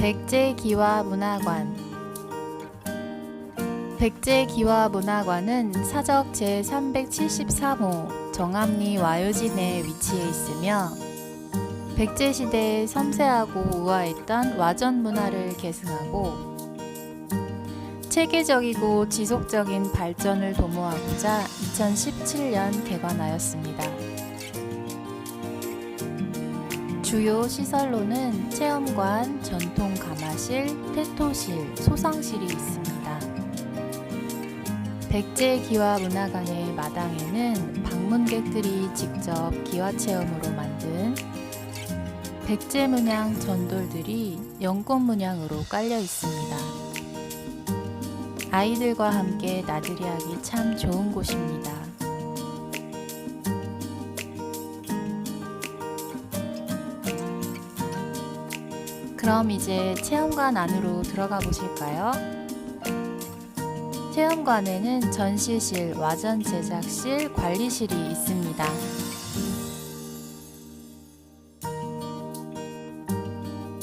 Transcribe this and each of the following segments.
백제기와문화관 백제기와문화관은 사적 제373호 정암리 와요진에 위치해 있으며 백제시대의 섬세하고 우아했던 와전 문화를 계승하고 체계적이고 지속적인 발전을 도모하고자 2017년 개관하였습니다. 주요 시설로는 체험관, 전통 가마실, 태토실, 소상실이 있습니다. 백제 기와 문화관의 마당에는 방문객들이 직접 기와 체험으로 만든 백제 문양 전돌들이 연꽃 문양으로 깔려 있습니다. 아이들과 함께 나들이 하기 참 좋은 곳입니다. 그럼 이제 체험관 안으로 들어가 보실까요? 체험관에는 전시실, 와전 제작실, 관리실이 있습니다.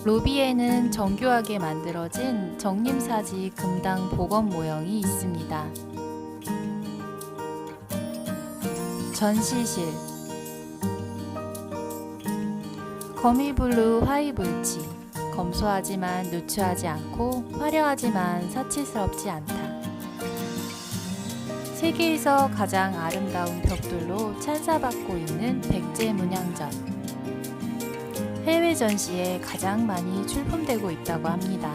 로비에는 정교하게 만들어진 정림사지 금당 복원 모형이 있습니다. 전시실 거미블루 화이불치 검소하지만 누추하지 않고 화려하지만 사치스럽지 않다. 세계에서 가장 아름다운 벽돌로 찬사받고 있는 백제 문양전. 해외 전시에 가장 많이 출품되고 있다고 합니다.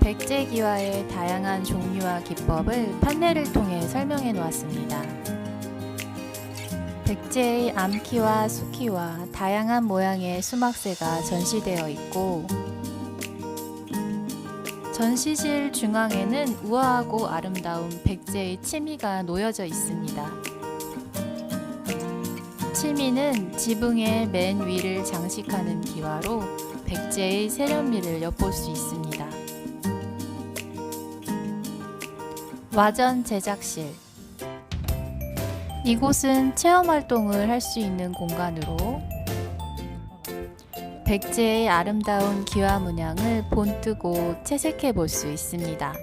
백제 기와의 다양한 종류와 기법을 판넬을 통해 설명해 놓았습니다. 백제의 암키와 수키와 다양한 모양의 수막새가 전시되어 있고 전시실 중앙에는 우아하고 아름다운 백제의 치미가 놓여져 있습니다. 치미는 지붕의 맨 위를 장식하는 기와로 백제의 세련미를 엿볼 수 있습니다. 와전 제작실 이곳은 체험 활동을 할 수 있는 공간으로 백제의 아름다운 기와 문양을 본뜨고 채색해 볼 수 있습니다.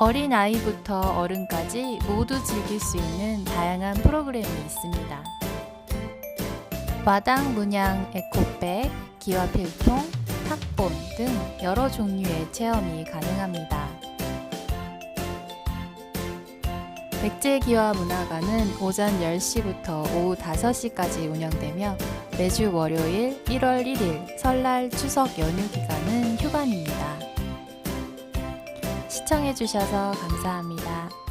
어린 아이부터 어른까지 모두 즐길 수 있는 다양한 프로그램이 있습니다. 마당 문양 에코백, 기와 필통, 탁본 등 여러 종류의 체험이 가능합니다. 백제기와 문화관은 오전 10시부터 오후 5시까지 운영되며 매주 월요일 1월 1일 설날 추석 연휴 기간은 휴관입니다. 시청해주셔서 감사합니다.